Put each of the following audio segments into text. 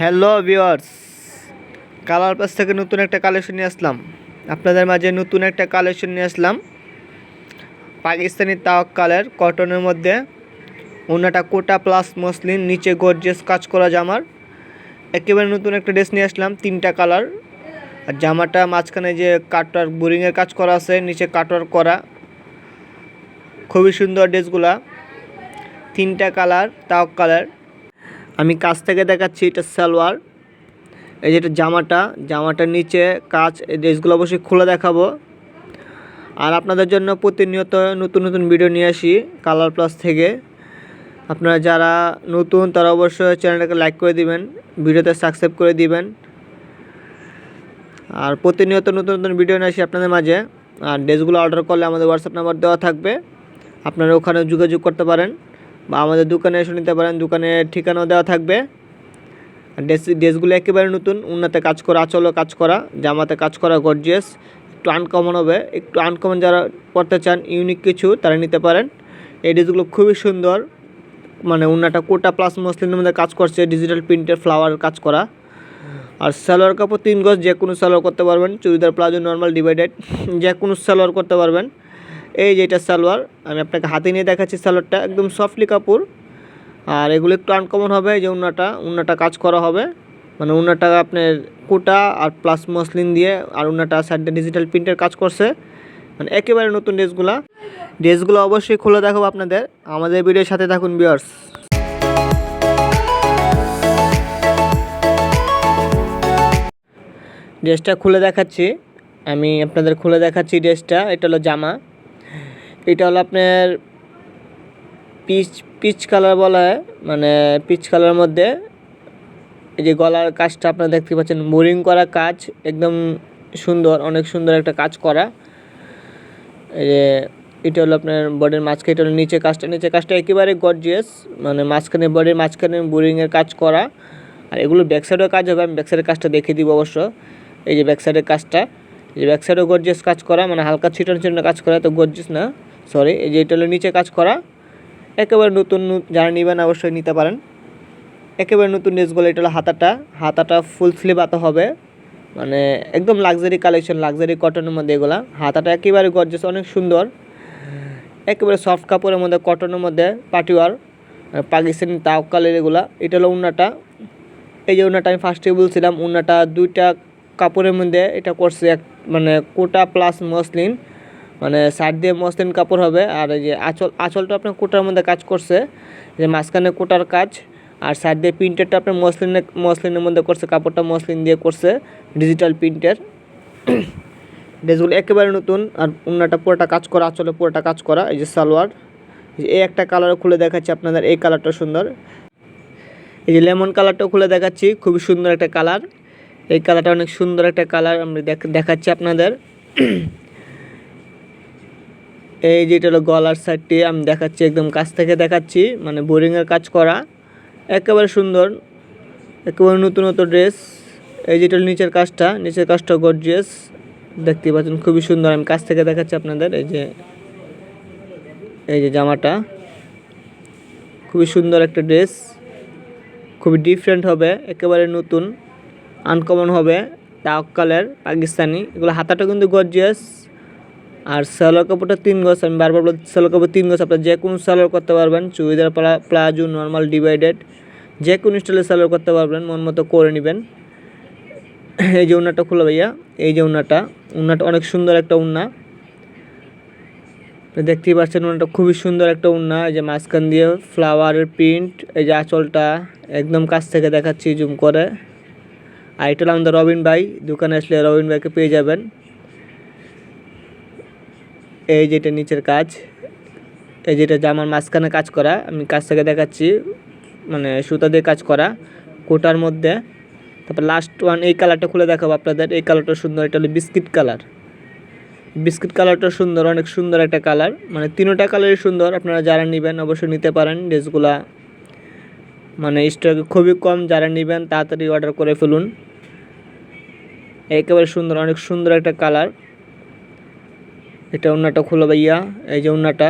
Hello viewers colour pass থেকে নতুন একটা কালেকশন নিয়ে আসলাম। আপনাদের মাঝে নতুন একটা কালেকশন নিয়ে আসলাম। পাকিস্তানি তাওয়াক্কালের কটনের মধ্যে অন্যটা কোটা প্লাস মসলিন, নিচে গর্জেস কাজ করা জামার। একেবারে নতুন একটা ড্রেস নিয়ে আসলাম, তিনটা কালার। আর জামাটা মাঝখানে যে কাটার বোরিংয়ের কাজ করা আছে, নিচে কাটার করা। খুবই সুন্দর ড্রেসগুলা তিনটা কালার তাওয়াক কালার আমি কাছ থেকে দেখাচ্ছি এটা সালোয়ার। এই যেটা জামাটা, জামাটার নিচে কাজ এই ড্রেসগুলো অবশ্যই খুলে দেখাবো। আর আপনাদের জন্য প্রতিনিয়ত নতুন নতুন ভিডিও নিয়ে আসি কালার প্লাস থেকে। আপনারা যারা নতুন, তারা অবশ্যই চ্যানেলটাকে লাইক করে দিবেন, ভিডিওতে সাবস্ক্রাইব করে দিবেন। আর প্রতিনিয়ত নতুন নতুন ভিডিও নিয়ে আসি আপনাদের মাঝে। আর ড্রেসগুলো অর্ডার করলে আমাদের হোয়াটসঅ্যাপ নাম্বার দেওয়া থাকবে। আপনারা ওখানে যোগাযোগ করতে পারেন। বা আমাদের দোকানে এসে নিতে পারেন। দোকানের ঠিকানাও দেওয়া থাকবে। ড্রেস, ড্রেসগুলো একেবারে নতুন, উন্নতে কাজ করা, আচলও কাজ করা, জামাতে কাজ করা গর্জিয়াস একটু আনকমন হবে। একটু আনকমন যারা পড়তে চান ইউনিক কিছু, তারা নিতে পারেন। এই ড্রেসগুলো খুবই সুন্দর। মানে উন্নাটা কোটা প্লাস মসলিনের মধ্যে কাজ করছে। ডিজিটাল প্রিন্টের ফ্লাওয়ার কাজ করা। আর সালোয়ার কাপড় তিন গজ যে কোনো সালোয়ার করতে পারবেন। চুড়িদার, প্লাজো নর্মাল ডিভাইডেড যে কোনো সালোয়ার করতে পারবেন। এই যে এটা সালোয়ার, আমি আপনাকে হাতে নিয়ে দেখাচ্ছি সালোয়ারটা, একদম সফটলি কাপড়। আর এগুলো একটু আনকমন হবে যে উন্নাটা উন্নাটা কাজ করা হবে। মানে উন্নাটা আপনার কোটা আর প্লাস মসলিন দিয়ে, আর উন্নাটা সাইডে ডিজিটাল প্রিন্টের কাজ করছে। মানে একেবারে নতুন ড্রেসগুলা। ড্রেসগুলো অবশ্যই খুলে দেখাবো আপনাদের। আমাদের ভিডিওর সাথে থাকুন বিয়ার্স ড্রেসটা খুলে দেখাচ্ছি। আমি আপনাদের খুলে দেখাচ্ছি ড্রেসটা, এটা হলো জামা। এটা হলো আপনার পিচ পিচ কালার বলা হয় মানে পিচ কালারের মধ্যে এই যে গলার কাজটা আপনারা দেখতে পাচ্ছেন বোরিং করা কাজ, একদম সুন্দর, অনেক সুন্দর একটা কাজ করা। এই যে এটা হলো আপনার বডির মাঝখানে, এটা হলো নিচে কাজটা নিচে কাজটা একেবারে গর্জিয়াস মানে মাঝখানে বডির মাঝখানে বোরিংয়ের কাজ করা। আর এগুলো ব্যাক সাইডেও কাজ হবে, আমি ব্যাক সাইডের কাজটা দেখিয়ে দিব অবশ্য। এই যে ব্যাক সাইডের কাজটা, এই যে ব্যাক সাইডেও গর্জিয়াস কাজ করা মানে হালকা ছিটানো ছিটানো কাজ করা তো গর্জিয়াস না। সরি এই যে এটা হলো নিচে কাজ করা। একেবারে নতুন যারা নেবেন অবশ্যই নিতে পারেন। একেবারে নতুন ড্রেসগুলো এটা হলো হাতাটা। হাতাটা ফুল স্লিভ হাতা হবে। মানে একদম লাক্সারি কালেকশন লাক্সারি কটনের মধ্যে এগুলা। হাতাটা একেবারে গর্জিয়াস অনেক সুন্দর। একেবারে সফট কাপড়ের মধ্যে কটনের মধ্যে পাটিওয়ার পাকিস্তানি তাওকালের এগুলা। এটা হলো উন্নাটা। এই যে উন্নাটা আমি ফার্স্টে বলছিলাম, উন্নাটা দুইটা কাপড়ের মধ্যে এটা করছে এক মানে কোটা প্লাস মসলিন মানে সাইড দিয়ে মসলিন কাপড় হবে। আর এই যে আঁচল, আঁচলটা আপনার কোটার মধ্যে কাজ করছে। যে মাঝখানে কোটার কাজ, আর সাইড দিয়ে প্রিন্টারটা আপনার মসলিনের মসলিনের মধ্যে করছে, কাপড়টা মসলিন দিয়ে করছে ডিজিটাল প্রিন্টের ড্রেসগুলো একেবারে নতুন, আর উন্নাটা পুরোটা কাজ করা, আঁচলে পুরোটা কাজ করা, এই যে সালোয়ার। এই একটা কালার খুলে দেখাচ্ছি আপনাদের, এই কালারটা সুন্দর। এই যে লেমন কালারটাও খুলে দেখাচ্ছি, খুবই সুন্দর একটা কালার এই কালারটা অনেক সুন্দর একটা কালার আমি দেখ- দেখাচ্ছি আপনাদের। এই যেটা হলো গলার সাইডটি, আমি দেখাচ্ছি, একদম কাছ থেকে দেখাচ্ছি মানে বোরিংয়ের কাজ করা। একেবারে সুন্দর, একেবারে নতুন নতুন ড্রেস। এই যেটা নিচের কাজটা নিচের কাজটা গর্জিয়াস দেখতে পাচ্ছেন, খুবই সুন্দর, আমি কাছ থেকে দেখাচ্ছি আপনাদের, এই যে এই যে জামাটা। খুবই সুন্দর একটা ড্রেস, খুবই ডিফারেন্ট হবে, একেবারে নতুন আনকমন হবে তাওকালের পাকিস্তানি, এগুলো হাতাটা কিন্তু গর্জিয়াস আর সালোয়ার কাপড়টা তিন গজ, আমি বারবার বলছি সালোয়ার কাপড় তিন গজ, আপনার যে কোনো সালোয়ার করতে পারবেন। চুড়িদার প্লা- প্লাজো নর্মাল ডিভাইডেড যে কোনো স্টাইলের সালোয়ার করতে পারবেন, মন মতো করে নেবেন। এই যে উন্নাটা খুলো ভাইয়া, এই যে উন্নাটা উন্নাটা অনেক সুন্দর একটা উন্না। দেখতেই পাচ্ছেন উন্নাটা খুবই সুন্দর একটা উন্না, এই যে মাঝখান দিয়ে ফ্লাওয়ারের প্রিন্ট এই যে আঁচলটা, একদম কাছ থেকে দেখাচ্ছি জুম করে। আর এটা আমাদের রবিন ভাই, দোকানে আসলে রবিন ভাইকে পেয়ে যাবেন। এই যেটা নিচের কাজ, এই যেটা জামার মাঝখানে কাজ করা, আমি কাছ থেকে দেখাচ্ছি মানে সুতা দিয়ে কাজ করা কোটার মধ্যে। তারপর লাস্ট ওয়ান এই কালারটা খুলে দেখাবো আপনাদের, এই কালারটা সুন্দর, এটা হলো বিস্কিট কালার বিস্কিট কালারটা সুন্দর, অনেক সুন্দর একটা কালার মানে তিনোটা কালারই সুন্দর, আপনারা যারা নেবেন অবশ্যই নিতে পারেন, ড্রেসগুলা। মানে স্টক খুবই কম যারা নেবেন, তাড়াতাড়ি অর্ডার করে ফেলুন। একেবারে সুন্দর, অনেক সুন্দর একটা কালার এটা ওনাটা খোলা ভাইয়া, এই যে ওনাটা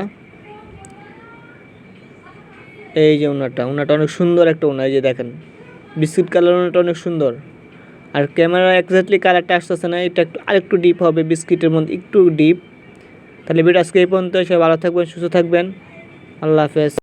এই যে ওনাটা উন্নাটা অনেক সুন্দর একটা উন্না, এই যে দেখেন। বিস্কুট কালার ওনাটা অনেক সুন্দর। আর ক্যামেরা এক্স্যাক্টলি কালারটা আসতেছে না, এটা একটু, আরেকটু ডিপ হবে, বিস্কিটের মধ্যে একটু ডিপ তাহলে ভিডিও আজকে এই পর্যন্ত সবাই ভালো থাকবেন, সুস্থ থাকবেন। আল্লাহ হাফেজ।